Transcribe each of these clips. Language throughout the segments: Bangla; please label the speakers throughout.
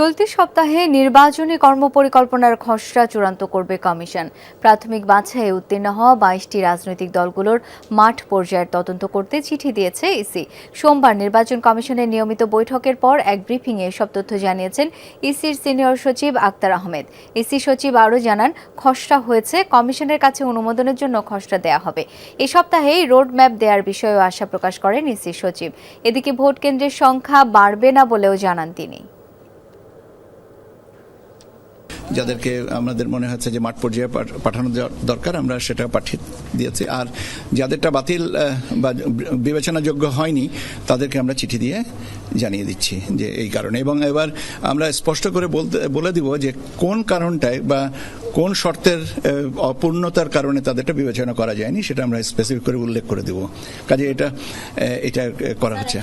Speaker 1: চলতি সপ্তাহে নির্বাচনী কর্মপরিকল্পনার খসড়া চূড়ান্ত করবে কমিশন। প্রাথমিক বাছাইয়ে উত্তীর্ণ হওয়া বাইশটি রাজনৈতিক দলগুলোর মাঠ পর্যায়ের তদন্ত করতে চিঠি দিয়েছে ইসি। সোমবার নির্বাচন কমিশনের নিয়মিত বৈঠকের পর এক ব্রিফিংয়ে এসব তথ্য জানিয়েছেন ইসির সিনিয়র সচিব আক্তার আহমেদ। ইসি সচিব আরও জানান, খসড়া হয়েছে, কমিশনের কাছে অনুমোদনের জন্য খসড়া দেয়া হবে। এ সপ্তাহেই রোড ম্যাপ দেওয়ার বিষয়েও আশা প্রকাশ করেন ইসির সচিব। এদিকে ভোট কেন্দ্রের সংখ্যা বাড়বে না বলেও জানান তিনি।
Speaker 2: যাদেরকে আমাদের মনে হচ্ছে যে মাঠ পর্যায়ে পাঠ- পাঠানো দরকার, আমরা সেটা পাঠিয়ে দিয়েছি। আর যাদেরটা বাতিল বা বিবেচনাযোগ্য হয়নি, তাদেরকে আমরা চিঠি দিয়ে জানিয়ে দিচ্ছি যে এই কারণে। এবং এবার আমরা স্পষ্ট করে বলতে, বলে দিব যে কোন কারণটায় বা কোন শর্তের অপূর্ণতার কারণে তাদেরটা বিবেচনা করা যায়নি, সেটা আমরা স্পেসিফিক করে উল্লেখ করে দিব। কাজে এটা এটা করা হচ্ছে।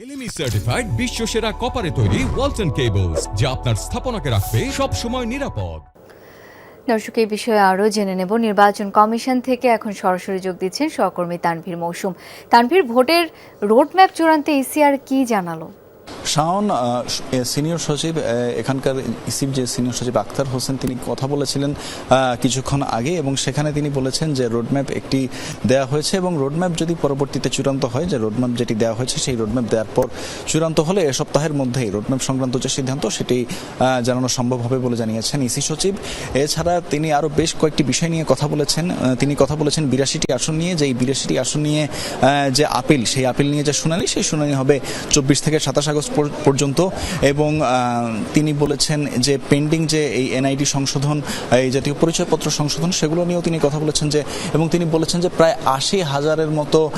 Speaker 3: এলএমই সার্টিফাইড বিশ্ব সেরা কপারে তৈরি ওয়ালটন কেবলস যা আপনার স্থাপনাকে রাখবে সব সময় নিরাপদ।
Speaker 1: দর্শক, এই বিষয়ে আরও জেনে নেব। নির্বাচন কমিশন থেকে এখন সরাসরি যোগ দিচ্ছেন সহকর্মী তানভীর মৌসুম। তানভীর, ভোটের রোডম্যাপ চূড়ান্তে ইসিআর কি জানালো?
Speaker 4: শাওন সিনিয়র সচিব এখানকার ইসিব যে সিনিয়র সচিব আক্তার হোসেন, তিনি কথা বলেছিলেন কিছুক্ষণ আগে এবং সেখানে তিনি বলেছেন যে রোডম্যাপ একটি দেয়া হয়েছে এবং রোডম্যাপ যদি পরবর্তীতে চূড়ান্ত হয়, যে রোডম্যাপ যেটি দেওয়া হয়েছে সেই রোডম্যাপ দেওয়ার পর চূড়ান্ত হলে এ সপ্তাহের মধ্যেই রোডম্যাপ সংক্রান্ত যে সিদ্ধান্ত সেটি জানানো সম্ভব হবে বলে জানিয়েছেন ইসি সচিব। এছাড়া তিনি আরও বেশ কয়েকটি বিষয় নিয়ে কথা বলেছেন তিনি কথা বলেছেন বিরাশিটি আসন নিয়ে যে এই বিরাশিটি আসন নিয়ে যে আপিল, সেই আপিল নিয়ে যে শুনানি, সেই শুনানি হবে চব্বিশ থেকে সাতাশ আগস্ট পর- পর্যন্ত এবং তিনি বলেছেন যে পেন্ডিং যে এই এনআইডি সংশোধন, এই জাতীয় পরিচয়পত্র সংশোধন, সেগুলো নিয়েও তিনি কথা বলেছেন যে, এবং তিনি বলেছেন যে প্রায় আশি হাজারের মতো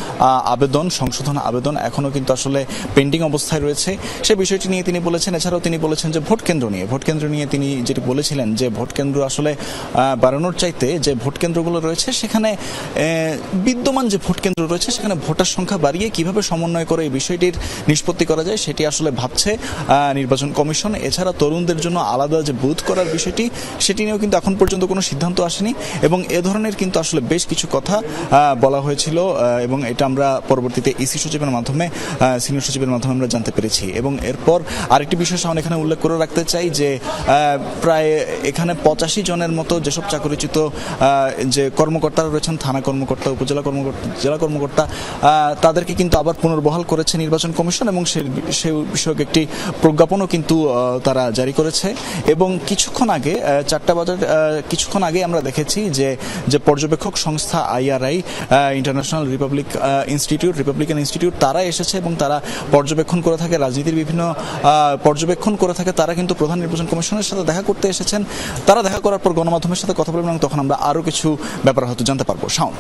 Speaker 4: আবেদন, সংশোধন আবেদন এখনও কিন্তু আসলে পেন্ডিং অবস্থায় রয়েছে। সে বিষয়টি নিয়ে তিনি বলেছেন, এছাড়াও তিনি বলেছেন যে ভোট কেন্দ্র নিয়ে, ভোট কেন্দ্র নিয়ে তিনি যেটি বলেছিলেন যে ভোট কেন্দ্র আসলে বাড়ানোর চাইতে যে ভোট কেন্দ্রগুলো রয়েছে, সেখানে বিদ্যমান যে ভোট কেন্দ্র রয়েছে, সেখানে ভোটার সংখ্যা বাড়িয়ে কীভাবে সমন্বয় করে এই বিষয়টির নিষ্পত্তি করা যায়, সেটি আসলে ভাবছে নির্বাচন কমিশন। এছাড়া তরুণদের জন্য আলাদা যে বুথ করার বিষয়টি, সেটি নিয়েও কিন্তু এখন পর্যন্ত কোনো সিদ্ধান্ত আসেনি। এবং এ ধরনের কিন্তু আসলে বেশ কিছু কথা বলা হয়েছিল এবং এটা আমরা পরবর্তীতে ইসি সচিবের মাধ্যমে সিনিয়র সচিবের মাধ্যমে আমরা জানতে পেরেছি। এবং এরপর আরেকটি বিষয় সামনে এখানে উল্লেখ করে রাখতে চাই যে প্রায় এখানে পঁচাশি জনের মতো যেসব চাকরিচ্যুত যে কর্মকর্তারা রয়েছেন, থানা কর্মকর্তা, উপজেলা কর্মকর্তা, জেলা কর্মকর্তা তাদেরকে কিন্তু আবার পুনর্বহাল করেছে নির্বাচন কমিশন এবং সে বিষয়ক একটি প্রজ্ঞাপনও কিন্তু তারা জারি করেছে। এবং কিছুক্ষণ আগে চারটা বাজার কিছুক্ষণ আগে আমরা দেখেছি যে যে পর্যবেক্ষক সংস্থা IRI International Republic Institute Republican Institute তারা এসেছে এবং তারা পর্যবেক্ষণ করে থাকে। রাজনীতির বিভিন্ন পর্যবেক্ষণ করে থাকে। তারা কিন্তু প্রধান নির্বাচন কমিশনের সাথে দেখা করতে এসেছেন। তারা দেখা করার পর গণমাধ্যমের সাথে কথা বলবেন এবং তখন আমরা আরও কিছু ব্যাপার হয়তো জানতে পারব। শাওন।